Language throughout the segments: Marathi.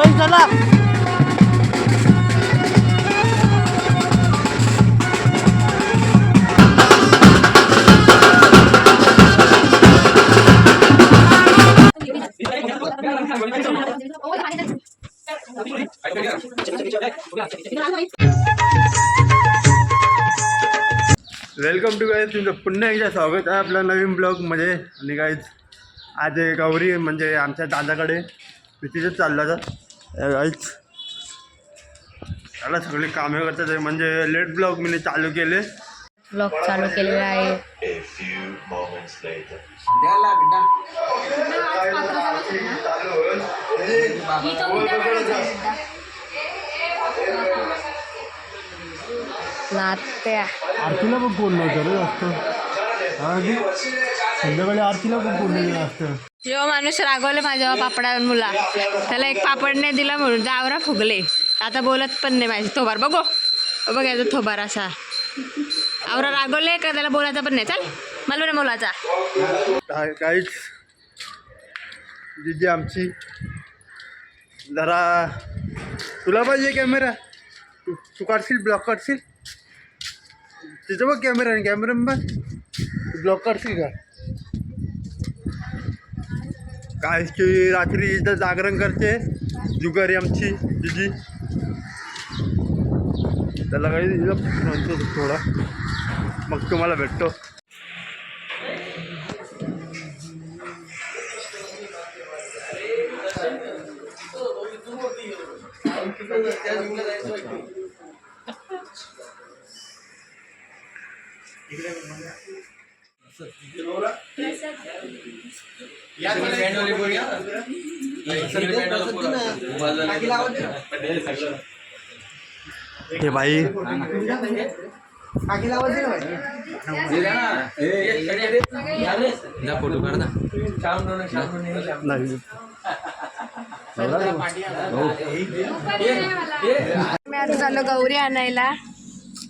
बैल चला वेलकम टू गाईज तुमचं पुन्हा एकदा स्वागत आहे आपल्या नवीन ब्लॉगमध्ये आणि गाईज आज गौरी म्हणजे आमच्या दादाकडे तिथेच चालला तर गाईज त्याला सगळे कामे करतात. म्हणजे लेट ब्लॉग मी चालू केले. ब्लॉग चालू केलेला आहे. नात्या. आरतीला पण कोण नव्हतं रे जास्त. संध्याकाळी आरतीला पण कोण नाही असतं जेव्हा माणूस रागवले माझ्या पापडा मुला त्याला एक पापड नाही दिला म्हणून जावरा फुगले. आता बोलत पण नाही माझे. थोबार बघो. बघ याचा थोबार असा. आवरा रागवले का? त्याला बोलायचा पण नाही. चल. मला नाही बोलायचा. काहीच दिदी आमची. जरा तुला पाहिजे कॅमेरा तू तू काढशील ब्लॉक काढशील? तिथं बघ कॅमेरा कॅमेरा बघ. ब्लॉक काढशील का? काय की रात्री इथं जागरण करते जुगारी आमची दिदी. त्याला काही म्हणतो थोडा. मग तुम्हाला भेटतो. हे भाई नाही. मी आता चाललो गौरी आणायला.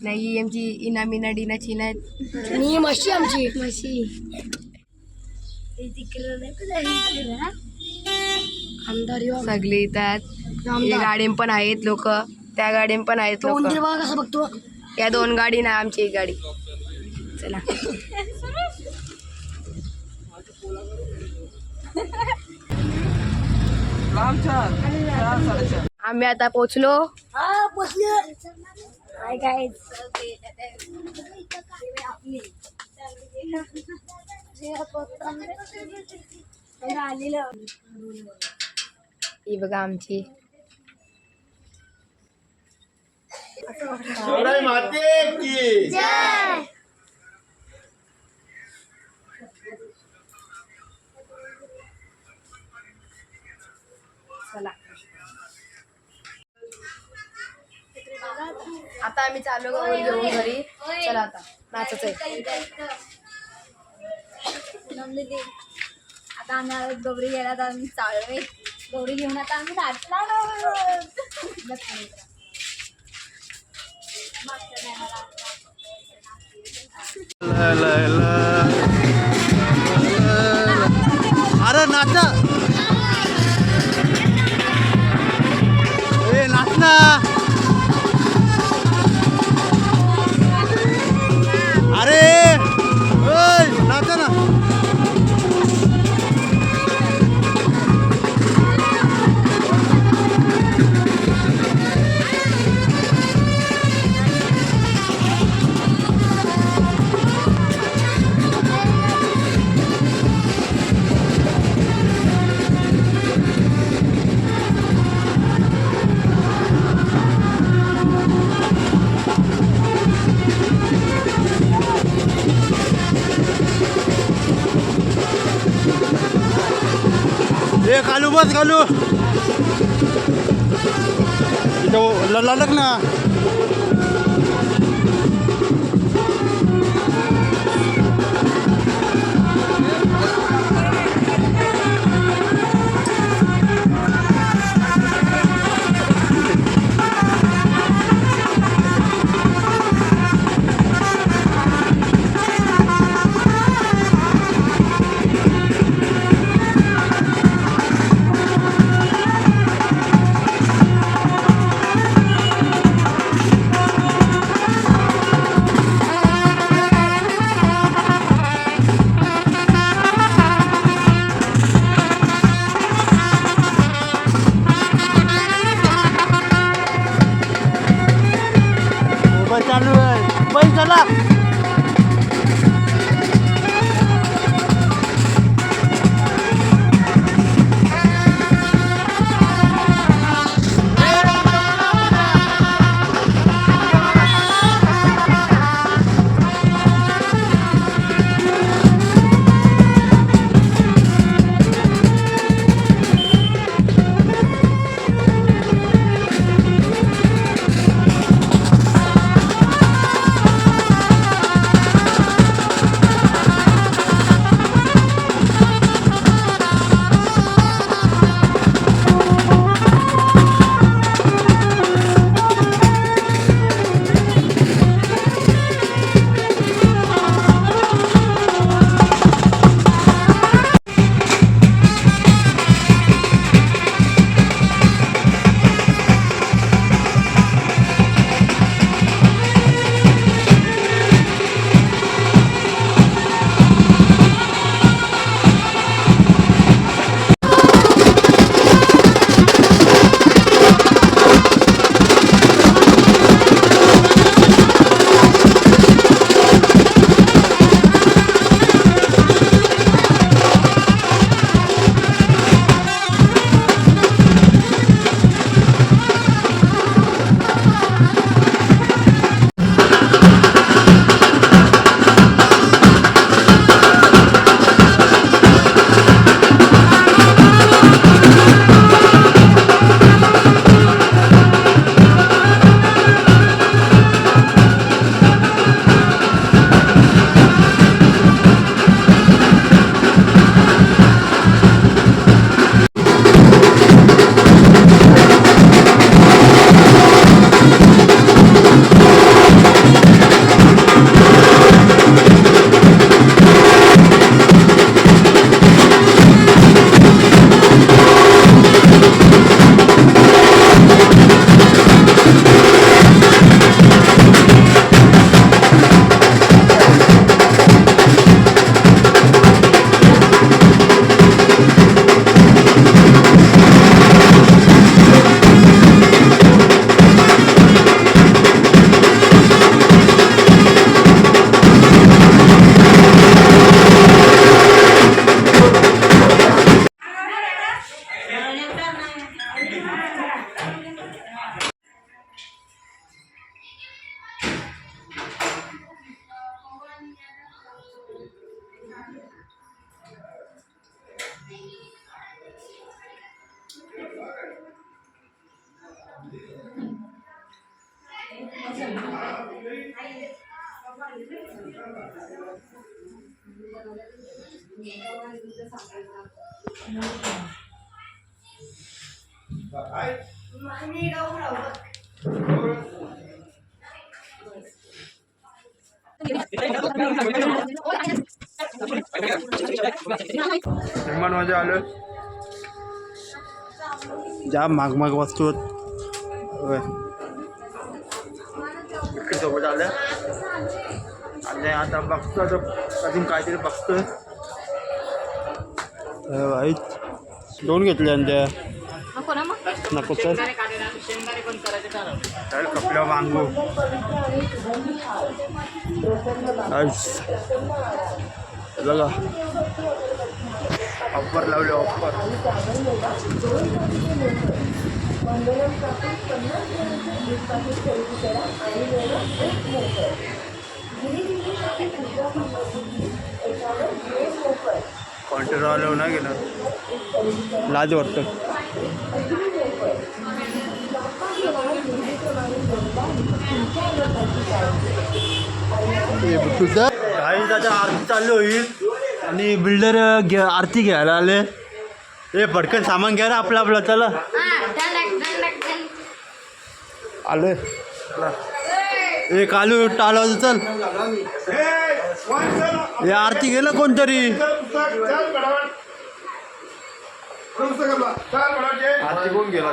नाही आमची इना मिना डिनाची नाही आणि म्हशी आमची. आमदार येऊ. सगळे येतात. या गाडीन पण आहेत लोक. त्या गाडीन पण आहेत तो लोक. उंदीर बघा कसं बघतो. या दोन गाडी ना आमची एक गाडी. चला. आम्ही आता पोचलो. हा बसले काय काय आलेलं ही बघा आमची चला आता आम्ही चाललो गौरी घेऊन घरी. चला आता नाचच आहे. आता आम्ही आलो गौरी गेला तर आम्ही चाललोय. गौरी घेऊन आता आम्ही नाचणार अरे बस घालू. इथं ल- ना निर्माण माझ्या आलं. जाम माग माग वस्तू सोबत आलं आणि आता बघतो आता अजून काहीतरी बघतोय. दोन घेतले आणि त्या. नको नको तर चल कपड्या मागू आईस. बघा ऑफर लावले ऑफर कॉन्टेंट आलो ना? गेलं लाज वाटतं। तुझं काही त्याच्या आरती चालू होईल. आणि बिल्डर आरती घ्यायला आले. हे पटकन सामान घ्या ना आपलं आपलं चला. आलोय ए कालू टाळवायचं चल. हे आरती गेलं कोणतरी? आरती कोण गेला?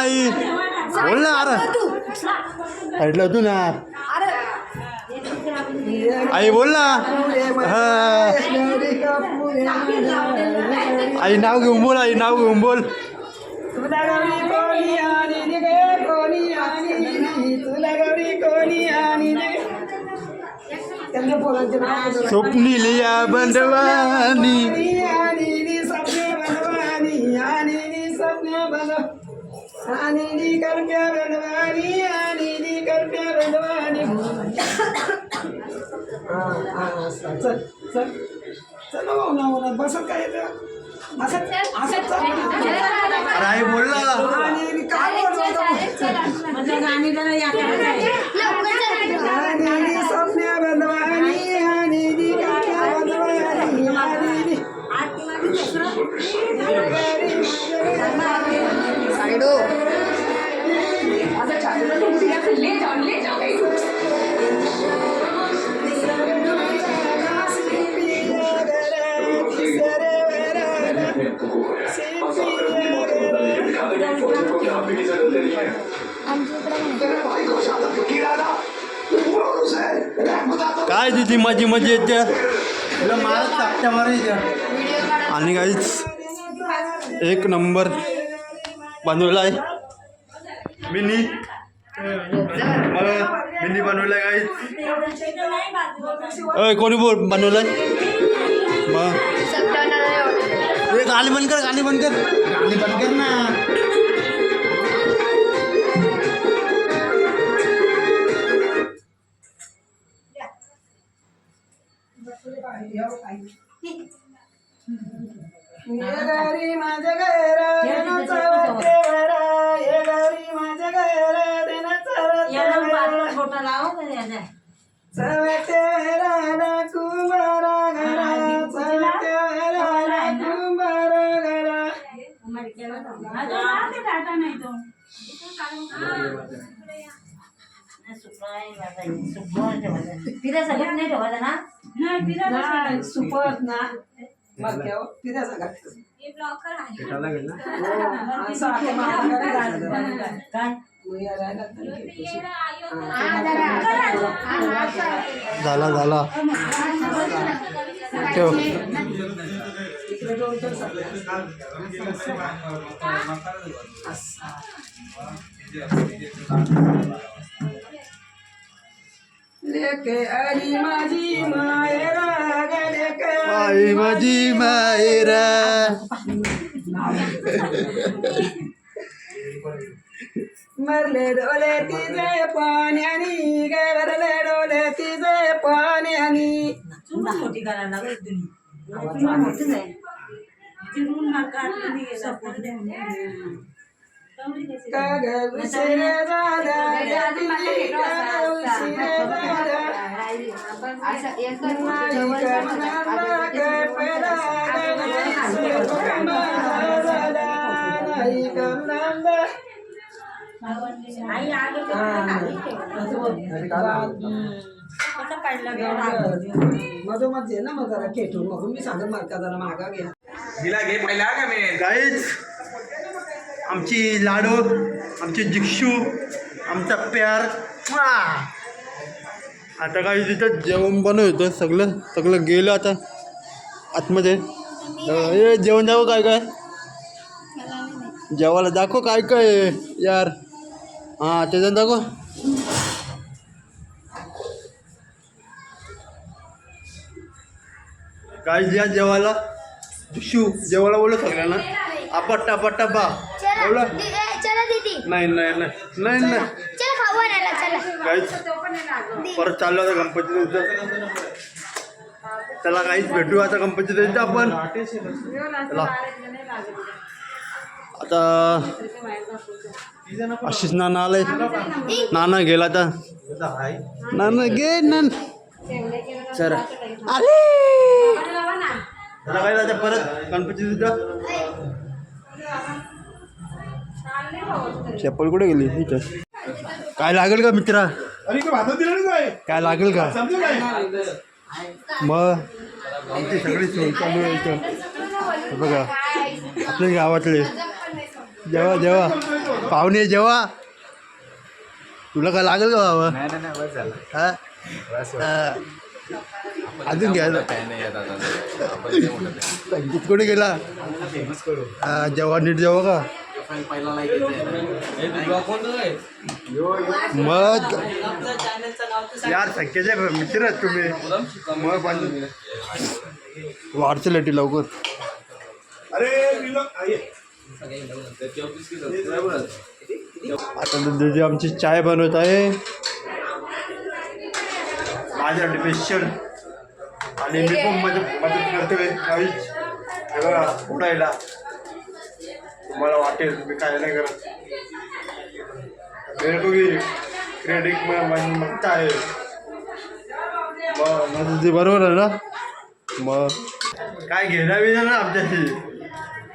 आई. बोल ना अरे ऐकलं तू ना. आई बोल ना. हा. आई नाव घेऊन बोल आई नाव घेऊन बोल. स्वप्नी लिया बंडवानी आणि करप्या बनवानी हा हा असं. चल चल. चल ना ना बसत काय येतं असं असं चल. अरे आई बोल ना आणि काय बोलतो काय तिथे माझी मजा येते आणि काहीच एक नंबर. बनवला आहे मिनी. मिनी बनवलाय काहीच अय कोणी बोल बनवलाय? मग ए गाणी बंद कर गाणी बंद कर. गाणी बंद कर ना. ये गौरी माझ्या घर देण्याचा वाटे ये माझ्या देण्याचा कुंभारा घरा चवटे कुंभारा घरा नाही सुपत ना ब्लॉकर आहे. हो. मग. झाला झाला. ठेव. असं. लेके आली माझी मायरा आई माझी मायरा मरले डोले तिचे पाण्यानी गे भरले डोले तिचे पाण्यानी झाल्या लेकी, काग उशिरे पैदा गगनात सुकुमार झाला. मधोमध आहे ना मग जरा खेटून मग मी सांगत मार्का जरा मागा घ्या हिला घे पहिला का मी गाईच आमची लाडू आमची जिक्षू आमचा प्यार! आता काही तिथं जेवण बनव होतं सगळं सगळं गेलं आता आतमध्ये. ए जेवण जावं काय काय. जेवायला दाखव काय काय यार. हां त्याच्यात दाखव. काय या जेवायला जिक्षू जेवायला बोललो सगळ्यांना. आपट्टा पट्टा बा बोला. चला दीदी. नाही नाही नाही नाही नाही. चल खाऊ आणायला चला. काहीच. परत चाललो आता गणपती दिवसात त्याला काहीच भेटू आता गणपती दिवशी आपण. चला. आता आशिष नाना आलाय. नाना गेला आता. नाना गे नान. सर आले. त्याला काय आता परत गणपती दिवसा चप्पल कुठे गेली? इथं. काय लागेल का मित्रा? काय काय लागेल का? मग? आमची सगळी सोय चालू आहे इथं. बघा आपले गावातले. जेव्हा जेव्हा पाहुणे जेव्हा तुला काय लागेल का बाबा? नाही नाही बस झालं. हा? अजून घ्यायला कुठे गेला? हा, जेव्हा नीट जेव्हा का? मग यार संख्येचे मित्र आहेत तुम्ही. मग. पण लेटी लवकर. आता दिदी आमची चाय बनवत आहे. माझ्यासाठी स्पेशल आणि मी पण मदत मदत करतोय काहीच उडायला. तुम्हाला वाटेल मी काय नाही करत. मेरे को भी क्रेडिट में मन मागता आहे. मग मग दिदी बरोबर आहे ना? मग काय घेणार बिना ना आमच्याशी?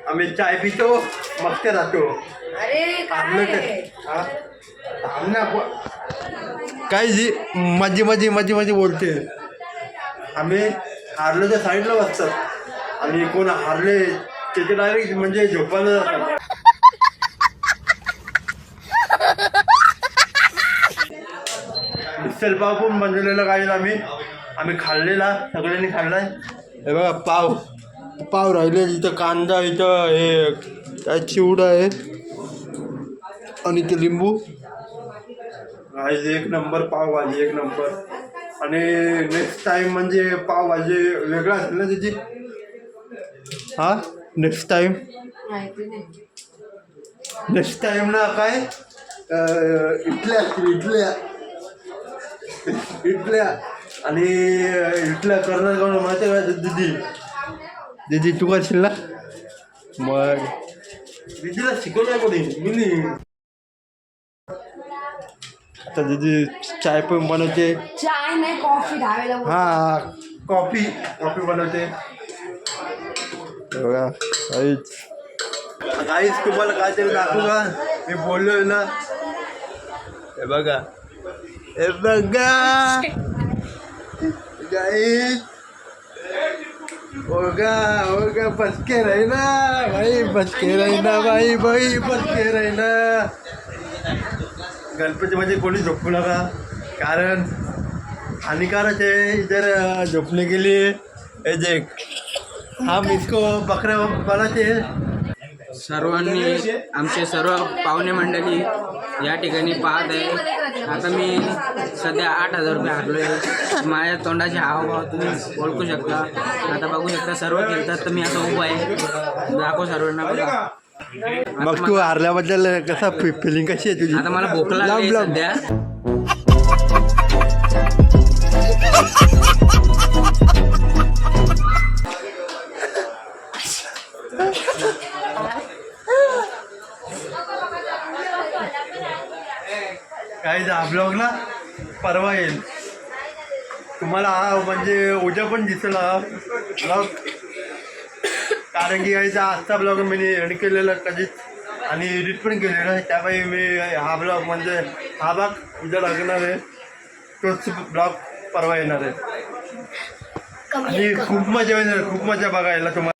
आम्ही चाय पितो हा? थांब ना आपण. काय? जी माझी माझी माझी माझी बोलते. आम्ही हारलो तर साईडला बसतात. आणि कोण हारले त्याचे डायरेक्ट म्हणजे झोपायला जातात पाव पण बनवलेला काही आम्ही. आम्ही खाल्लेला सगळ्यांनी खाल्लाय. हे बघा पाव. पाव राहिले इथं कांदा इथं हे काय चिवडा आहे. आणि ते लिंबू. आज एक नंबर पावभाजी एक नंबर. आणि नेक्स्ट टाइम म्हणजे पावभाजी वेगळा असेल ना त्याची? हा? नेक्स्ट टाइम नेक्स्ट टाइम ना काय? असतील इडल्या इडल्या आणि इडल्या करणार कोण माहिती आहे का दिदी? दिदी तू करशील ना? मग. दिदीला शिकवलं कोणी? मी आता दिदी चाय पण बनवते. चाय नाही कॉफी हा कॉफी कॉफी बनवते. बघा काहीच. काहीच तुम्हाला काहीतरी दाखवू का मी बोललोय ना. हे बघा. हे बघा. गाईस होगा होगा बच रहना. भाई पचके के रहना भाई भाई बच के रहना. गणपती म्हणजे कोणी झोपू नका. कारण हानिकारक आहे. जर झोपणे गेली के लिए. हे जे हम इसको बकरा बनाते हैं सर्वांनी आमचे सर्व पाहुणे मंडळी या ठिकाणी पाहत आहे. आता मी सध्या आठ हजार रुपये हारलो आहे माझ्या तोंडाचे हावभाव तुम्ही ओळखू शकता. आता बघू शकता सर्व खेळतात तर मी आता उभा आहे. दाखव सर्वांना बघा मग तू हारल्याबद्दल कसा फिलिंग कशी आहे तुझी? आता मला भूक लागली लांब, लांब. सध्या. काही हा ब्लॉग ना परवा येईल. तुम्हाला हा म्हणजे उद्या पण दिसेल हा ब्लॉग कारण की याचा आजचा ब्लॉग मी एडिट केलेला कधीच आणि एडिट पण केलेला आहे त्यामुळे मी हा ब्लॉग म्हणजे हा भाग उद्या लागणार आहे. तोच ब्लॉग परवा येणार आहे. आणि खूप मजा येणार खूप मजा बघायला तुम्हाला.